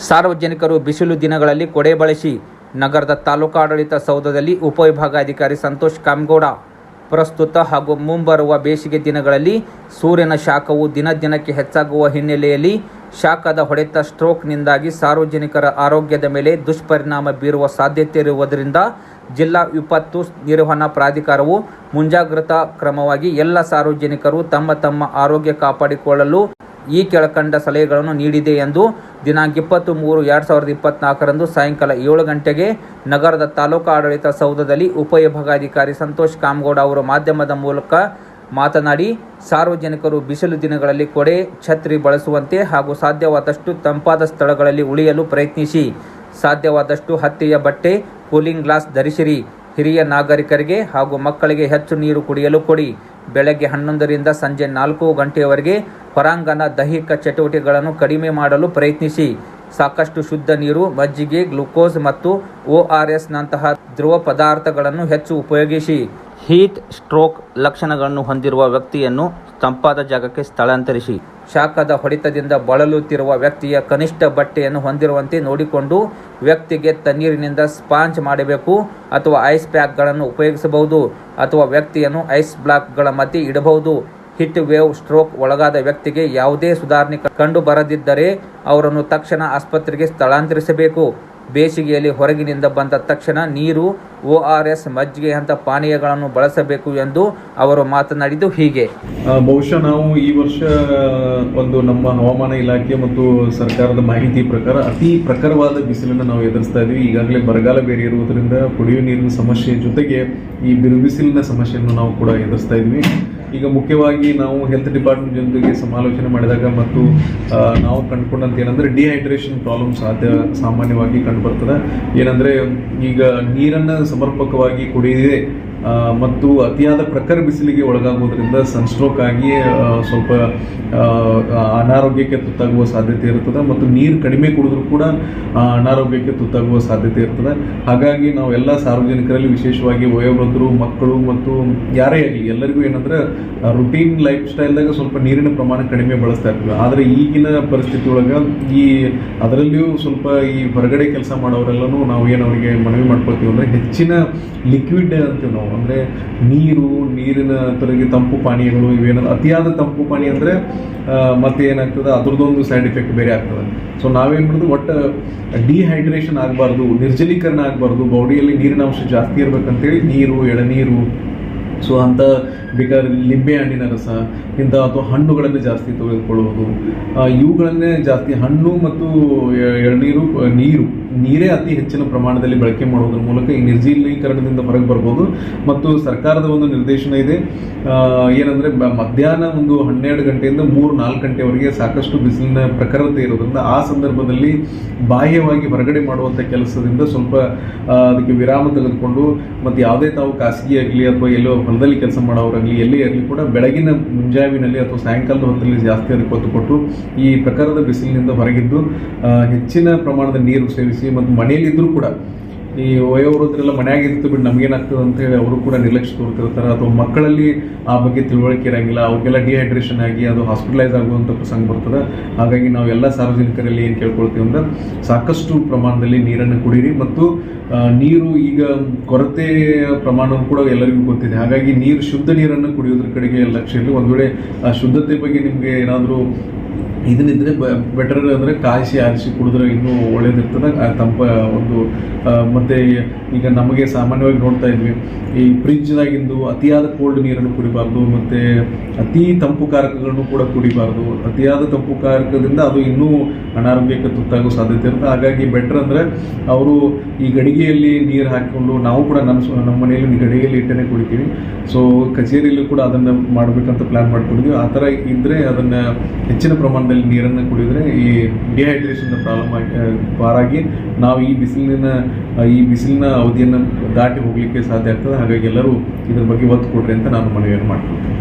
ಸಾರ್ವಜನಿಕರು ಬಿಸಿಲು ದಿನಗಳಲ್ಲಿ ಕೊಡೆ ಬಳಸಿ ನಗರದ ತಾಲೂಕಾಡಳಿತ ಸೌಧದಲ್ಲಿ ಉಪವಿಭಾಗಾಧಿಕಾರಿ ಸಂತೋಷ್ ಕಾಮಗೌಡ ಪ್ರಸ್ತುತ ಹಾಗೂ ಮುಂಬರುವ ಬೇಸಿಗೆ ದಿನಗಳಲ್ಲಿ ಸೂರ್ಯನ ಶಾಖವು ದಿನ ದಿನಕ್ಕೆ ಹೆಚ್ಚಾಗುವ ಹಿನ್ನೆಲೆಯಲ್ಲಿ ಶಾಖದ ಹೊಡೆತ ಸ್ಟ್ರೋಕ್ನಿಂದಾಗಿ ಸಾರ್ವಜನಿಕರ ಆರೋಗ್ಯದ ಮೇಲೆ ದುಷ್ಪರಿಣಾಮ ಬೀರುವ ಸಾಧ್ಯತೆ ಇರುವುದರಿಂದ ಜಿಲ್ಲಾ ವಿಪತ್ತು ನಿರ್ವಹಣಾ ಪ್ರಾಧಿಕಾರವು ಮುಂಜಾಗ್ರತಾ ಕ್ರಮವಾಗಿ ಎಲ್ಲ ಸಾರ್ವಜನಿಕರು ತಮ್ಮ ತಮ್ಮ ಆರೋಗ್ಯ ಕಾಪಾಡಿಕೊಳ್ಳಲು ಈ ಕೆಳಕಂಡ ಸಲಹೆಗಳನ್ನು ನೀಡಿದೆ ಎಂದು ದಿನಾಂಕ ಇಪ್ಪತ್ತು ಮೂರು ಎರಡು ಸಾವಿರದ ಇಪ್ಪತ್ನಾಲ್ಕರಂದು ಸಾಯಂಕಾಲ ಏಳು ಗಂಟೆಗೆ ನಗರದ ತಾಲೂಕು ಆಡಳಿತ ಸೌಧದಲ್ಲಿ ಉಪವಿಭಾಗಾಧಿಕಾರಿ ಸಂತೋಷ್ ಕಾಮಗೌಡ ಅವರು ಮಾಧ್ಯಮದ ಮೂಲಕ ಮಾತನಾಡಿ, ಸಾರ್ವಜನಿಕರು ಬಿಸಿಲು ದಿನಗಳಲ್ಲಿ ಕೊಡೆ, ಛತ್ರಿ ಬಳಸುವಂತೆ ಹಾಗೂ ಸಾಧ್ಯವಾದಷ್ಟು ತಂಪಾದ ಸ್ಥಳಗಳಲ್ಲಿ ಉಳಿಯಲು ಪ್ರಯತ್ನಿಸಿ. ಸಾಧ್ಯವಾದಷ್ಟು ಹತ್ತಿಯ ಬಟ್ಟೆ, ಕೂಲಿಂಗ್ ಗ್ಲಾಸ್ ಧರಿಸಿರಿ. ಹಿರಿಯ ನಾಗರಿಕರಿಗೆ ಹಾಗೂ ಮಕ್ಕಳಿಗೆ ಹೆಚ್ಚು ನೀರು ಕುಡಿಯಲು ಕೊಡಿ. ಬೆಳಗ್ಗೆ ಹನ್ನೊಂದರಿಂದ ಸಂಜೆ ನಾಲ್ಕು ಗಂಟೆಯವರೆಗೆ ಹೊರಾಂಗಣ ದೈಹಿಕ ಚಟುವಟಿಕೆಗಳನ್ನು ಕಡಿಮೆ ಮಾಡಲು ಪ್ರಯತ್ನಿಸಿ. ಸಾಕಷ್ಟು ಶುದ್ಧ ನೀರು ಮಜ್ಜಿಗೆ ಗ್ಲುಕೋಸ್ ಮತ್ತು ಒ ಆರ್ ಎಸ್ನಂತಹ ದ್ರವ ಪದಾರ್ಥಗಳನ್ನು ಹೆಚ್ಚು ಉಪಯೋಗಿಸಿ. ಹೀಟ್ ಸ್ಟ್ರೋಕ್ ಲಕ್ಷಣಗಳನ್ನು ಹೊಂದಿರುವ ವ್ಯಕ್ತಿಯನ್ನು ತಂಪಾದ ಜಾಗಕ್ಕೆ ಸ್ಥಳಾಂತರಿಸಿ. ಶಾಖದ ಹೊಡೆತದಿಂದ ಬಳಲುತ್ತಿರುವ ವ್ಯಕ್ತಿಯ ಕನಿಷ್ಠ ಬಟ್ಟೆಯನ್ನು ಹೊಂದಿರುವಂತೆ ನೋಡಿಕೊಂಡು ವ್ಯಕ್ತಿಗೆ ತಣ್ಣೀರಿನಿಂದ ಸ್ಪಾಂಜ್ ಮಾಡಬೇಕು ಅಥವಾ ಐಸ್ ಪ್ಯಾಕ್ಗಳನ್ನು ಉಪಯೋಗಿಸಬಹುದು ಅಥವಾ ವ್ಯಕ್ತಿಯನ್ನು ಐಸ್ ಬ್ಲಾಕ್ಗಳ ಮಧ್ಯೆ ಇಡಬಹುದು. ಹಿಟ್ ವೇವ್ ಸ್ಟ್ರೋಕ್ ಒಳಗಾದ ವ್ಯಕ್ತಿಗೆ ಯಾವುದೇ ಸುಧಾರಣೆ ಕಂಡು ಬರದಿದ್ದರೆ ಅವರನ್ನು ತಕ್ಷಣ ಆಸ್ಪತ್ರೆಗೆ ಸ್ಥಳಾಂತರಿಸಬೇಕು. ಬೇಸಿಗೆಯಲ್ಲಿ ಹೊರಗಿನಿಂದ ಬಂದ ತಕ್ಷಣ ನೀರು ಒ ಆರ್ ಎಸ್ ಮಜ್ಜಿಗೆಯಂಥ ಪಾನೀಯಗಳನ್ನು ಬಳಸಬೇಕು ಎಂದು ಅವರು ಮಾತನಾಡಿದ್ದು ಹೀಗೆ. ಬಹುಶಃ ನಾವು ಈ ವರ್ಷ ಒಂದು ನಮ್ಮ ಹವಾಮಾನ ಇಲಾಖೆ ಮತ್ತು ಸರ್ಕಾರದ ಮಾಹಿತಿ ಪ್ರಕಾರ ಅತಿ ಪ್ರಖರವಾದ ಬಿಸಿಲನ್ನು ನಾವು ಎದುರಿಸ್ತಾ ಇದ್ದೀವಿ. ಈಗಾಗಲೇ ಬರಗಾಲ ಬೇರೆ ಇರುವುದರಿಂದ ಕುಡಿಯುವ ನೀರಿನ ಸಮಸ್ಯೆ ಜೊತೆಗೆ ಈ ಬಿರುಬಿಸಿಲಿನ ಸಮಸ್ಯೆಯನ್ನು ನಾವು ಕೂಡ ಎದುರಿಸ್ತಾ ಇದ್ವಿ ಈಗ ಮುಖ್ಯವಾಗಿ ನಾವು ಹೆಲ್ತ್ ಡಿಪಾರ್ಟ್ಮೆಂಟ್ ಜೊತೆಗೆ ಸಮಾಲೋಚನೆ ಮಾಡಿದಾಗ ಮತ್ತು ನಾವು ಕಂಡುಕೊಂಡಂತ ಏನಂದರೆ ಡಿಹೈಡ್ರೇಷನ್ ಪ್ರಾಬ್ಲಮ್ ಸಾಧ್ಯ ಸಾಮಾನ್ಯವಾಗಿ ಕಂಡುಬರ್ತದೆ. ಏನಂದರೆ ಈಗ ನೀರನ್ನು ಸಮರ್ಪಕವಾಗಿ ಕುಡಿಯದೆ ಆ, ಮತ್ತು ಅತಿಯಾದ ಪ್ರಖರ ಬಿಸಿಲಿಗೆ ಒಳಗಾಗುವುದರಿಂದ ಸನ್ಸ್ಟ್ರೋಕ್ ಆಗಿ ಸ್ವಲ್ಪ ಅನಾರೋಗ್ಯಕ್ಕೆ ತುತ್ತಾಗುವ ಸಾಧ್ಯತೆ ಇರ್ತದೆ ಮತ್ತು ನೀರು ಕಡಿಮೆ ಕುಡಿದ್ರೂ ಕೂಡ ಅನಾರೋಗ್ಯಕ್ಕೆ ತುತ್ತಾಗುವ ಸಾಧ್ಯತೆ ಇರ್ತದೆ. ಹಾಗಾಗಿ ನಾವು ಎಲ್ಲ ಸಾರ್ವಜನಿಕರಲ್ಲಿ ವಿಶೇಷವಾಗಿ ವಯೋವೃದ್ಧರು, ಮಕ್ಕಳು ಮತ್ತು ಯಾರೇ ಆಗಲಿ, ಎಲ್ಲರಿಗೂ ಏನಂದ್ರೆ ರುಟೀನ್ ಲೈಫ್ ಸ್ಟೈಲ್ದಾಗ ಸ್ವಲ್ಪ ನೀರಿನ ಪ್ರಮಾಣ ಕಡಿಮೆ ಬಳಸ್ತಾ ಇರ್ತೀವಿ. ಆದರೆ ಈಗಿನ ಪರಿಸ್ಥಿತಿ ಒಳಗೆ ಈ, ಅದರಲ್ಲಿಯೂ ಸ್ವಲ್ಪ ಈ ಹೊರಗಡೆ ಕೆಲಸ ಮಾಡೋರೆಲ್ಲನೂ ನಾವು ಏನು ಅವರಿಗೆ ಮನವಿ ಮಾಡ್ಕೊಳ್ತೀವಿ ಅಂದರೆ ಹೆಚ್ಚಿನ ಲಿಕ್ವಿಡ್ ಅಂತೀವಿ ನಾವು. ಅಂದರೆ ನೀರು, ನೀರಿನ ತರಗೆ ತಂಪು ಪಾನೀಯಗಳು ಇವೇನಾದ್ರು ಅತಿಯಾದ ತಂಪು ಪಾನೀಯ ಅಂದರೆ ಮತ್ತೆ ಏನಾಗ್ತದೆ, ಅದ್ರದ್ದೊಂದು ಸೈಡ್ ಎಫೆಕ್ಟ್ ಬೇರೆ ಆಗ್ತದೆ. ಸೊ ನಾವೇನು ಮಾಡೋದು, ಒಟ್ಟು ಡಿಹೈಡ್ರೇಷನ್ ಆಗಬಾರ್ದು, ನಿರ್ಜಲೀಕರಣ ಆಗಬಾರ್ದು ಬಾಡಿಯಲ್ಲಿ ನೀರಿನ ಅಂಶ ಜಾಸ್ತಿ ಇರಬೇಕಂತೇಳಿ ನೀರು, ಎಳನೀರು ಸೊ ಅಂತ ಬೇಕಾದ್ರೆ ಲಿಂಬೆ ಹಣ್ಣಿನ ರಸ ಇಂಥ ಅಥವಾ ಹಣ್ಣುಗಳನ್ನು ಜಾಸ್ತಿ ತೆಗೆದುಕೊಳ್ಳುವುದು ಇವುಗಳನ್ನೇ ಜಾಸ್ತಿ ಹಣ್ಣು ಮತ್ತು ಎಳನೀರು ನೀರು, ನೀರೇ ಅತಿ ಹೆಚ್ಚಿನ ಪ್ರಮಾಣದಲ್ಲಿ ಬಳಕೆ ಮಾಡುವುದರ ಮೂಲಕ ಈ ನಿರ್ಜಲೀಕರಣದಿಂದ ಹೊರಗೆ ಬರ್ಬೋದು. ಮತ್ತು ಸರ್ಕಾರದ ಒಂದು ನಿರ್ದೇಶನ ಇದೆ. ಏನಂದರೆ ಮಧ್ಯಾಹ್ನ ಒಂದು ಹನ್ನೆರಡು ಗಂಟೆಯಿಂದ ಮೂರು ನಾಲ್ಕು ಗಂಟೆವರೆಗೆ ಸಾಕಷ್ಟು ಬಿಸಿಲಿನ ಪ್ರಖರತೆ ಇರೋದ್ರಿಂದ ಆ ಸಂದರ್ಭದಲ್ಲಿ ಬಾಹ್ಯವಾಗಿ ಹೊರಗಡೆ ಮಾಡುವಂಥ ಕೆಲಸದಿಂದ ಸ್ವಲ್ಪ ಅದಕ್ಕೆ ವಿರಾಮ ತೆಗೆದುಕೊಂಡು, ಮತ್ತು ಯಾವುದೇ ತಾವು ಖಾಸಗಿ ಆಗಲಿ ಅಥವಾ ಎಲ್ಲೋ ಹೊಲದಲ್ಲಿ ಕೆಲಸ ಮಾಡೋರಾಗಲಿ ಎಲ್ಲೇ ಇರಲಿ ಕೂಡ ಬೆಳಗಿನ ಮುಂಜಾವಿನಲ್ಲಿ ಅಥವಾ ಸಾಯಂಕಾಲದ ಹೊತ್ತಲ್ಲಿ ಜಾಸ್ತಿ ಅದಕ್ಕೆ ಒತ್ತು ಕೊಟ್ಟು ಈ ಪ್ರಕಾರದ ಬಿಸಿಲಿನಿಂದ ಹೊರಗಿದ್ದು ಹೆಚ್ಚಿನ ಪ್ರಮಾಣದ ನೀರು ಸೇವಿಸಿ ಮತ್ತು ಮನೆಯಲ್ಲಿದ್ದರೂ ಕೂಡ ಈ ವಯೋವೃದ್ಧರೆಲ್ಲ ಮನ್ಯಾಗ ಇರ್ತು ಬಿಟ್ಟು ನಮಗೇನಾಗ್ತದೆ ಅಂತ ಹೇಳಿ ಅವರು ಕೂಡ ನಿರ್ಲಕ್ಷ್ಯ ತೋರ್ತಿರ್ತಾರೆ. ಅಥವಾ ಮಕ್ಕಳಲ್ಲಿ ಆ ಬಗ್ಗೆ ತಿಳುವಳಿಕೆ ಇರಂಗಿಲ್ಲ, ಅವ್ರಿಗೆಲ್ಲ ಡಿಹೈಡ್ರೇಷನ್ ಆಗಿ ಅದು ಹಾಸ್ಪಿಟಲೈಸ್ ಆಗುವಂಥ ಪ್ರಸಂಗ ಬರ್ತದೆ. ಹಾಗಾಗಿ ನಾವು ಎಲ್ಲ ಸಾರ್ವಜನಿಕರಲ್ಲಿ ಏನು ಕೇಳ್ಕೊಳ್ತೀವಿ ಅಂದ್ರೆ ಸಾಕಷ್ಟು ಪ್ರಮಾಣದಲ್ಲಿ ನೀರನ್ನು ಕುಡೀರಿ ಮತ್ತು ನೀರು ಈಗ ಕೊರತೆ ಪ್ರಮಾಣವು ಕೂಡ ಎಲ್ಲರಿಗೂ ಗೊತ್ತಿದೆ. ಹಾಗಾಗಿ ನೀರು ಶುದ್ಧ ನೀರನ್ನು ಕುಡಿಯೋದ್ರ ಕಡೆಗೆ ಲಕ್ಷ್ಯ ಇರಲಿ. ಒಂದು ವೇಳೆ, ಆ, ಶುದ್ಧತೆ ಬಗ್ಗೆ ನಿಮಗೆ ಏನಾದರೂ ಇದನ್ನಿದ್ರೆ ಬೆಟರ್ ಅಂದರೆ ಕಾಯಿಸಿ ಆರಿಸಿ ಕುಡಿದ್ರೆ ಇನ್ನೂ ಒಳ್ಳೇದಿರ್ತದೆ. ತಂಪ ಒಂದು ಮತ್ತು ಈಗ ನಮಗೆ ಸಾಮಾನ್ಯವಾಗಿ ನೋಡ್ತಾ ಇದ್ವಿ, ಈ ಫ್ರಿಜ್ನಾಗಿಂದು ಅತಿಯಾದ ಕೋಲ್ಡ್ ನೀರನ್ನು ಕುಡಿಬಾರ್ದು, ಮತ್ತೆ ಅತಿ ತಂಪು ಕಾರಕಗಳನ್ನು ಕೂಡ ಕುಡಿಬಾರ್ದು. ಅತಿಯಾದ ತಂಪು ಕಾರಕದಿಂದ ಅದು ಇನ್ನೂ ಅನಾರೋಗ್ಯಕ್ಕೆ ತುತ್ತಾಗೋ ಸಾಧ್ಯತೆ ಇರುತ್ತೆ. ಹಾಗಾಗಿ ಬೆಟರ್ ಅಂದರೆ ಅವರು ಈ ಗಡಿಗೆಯಲ್ಲಿ ನೀರು ಹಾಕಿಕೊಂಡು ನಾವು ಕೂಡ ಸ್ವ- ನಮ್ಮ ಮನೆಯಲ್ಲಿ ಗಡಿಗೆಯಲ್ಲಿ ಇಟ್ಟನೆ ಕುಡಿತೀವಿ. ಸೊ ಕಚೇರಿಯಲ್ಲೂ ಕೂಡ ಅದನ್ನು ಮಾಡಬೇಕಂತ ಪ್ಲಾನ್ ಮಾಡ್ಕೊಂಡಿದ್ವಿ. ಆ ಥರ ಇದ್ದರೆ ಅದನ್ನು ಹೆಚ್ಚಿನ ಪ್ರಮಾಣದಲ್ಲಿ ನೀರನ್ನು ಕುಡಿದ್ರೆ ಈ ಡಿಹೈಡ್ರೇಷನ್ ಪ್ರಾಬ್ಲಮ್ ಆಗಿ ಪಾರಾಗಿ ನಾವು ಈ ಬಿಸಿಲಿನ ಈ ಬಿಸಿಲಿನ ಅವಧಿಯನ್ನು ದಾಟಿ ಹೋಗಲಿಕ್ಕೆ ಸಾಧ್ಯ ಆಗ್ತದೆ. ಹಾಗಾಗಿ ಎಲ್ಲರೂ ಇದ್ರ ಬಗ್ಗೆ ಒತ್ತು ಕೊಡ್ರಿ ಅಂತ ನಾನು ಮನವಿಯನ್ನು ಮಾಡ್ಕೊಳ್ತೀನಿ.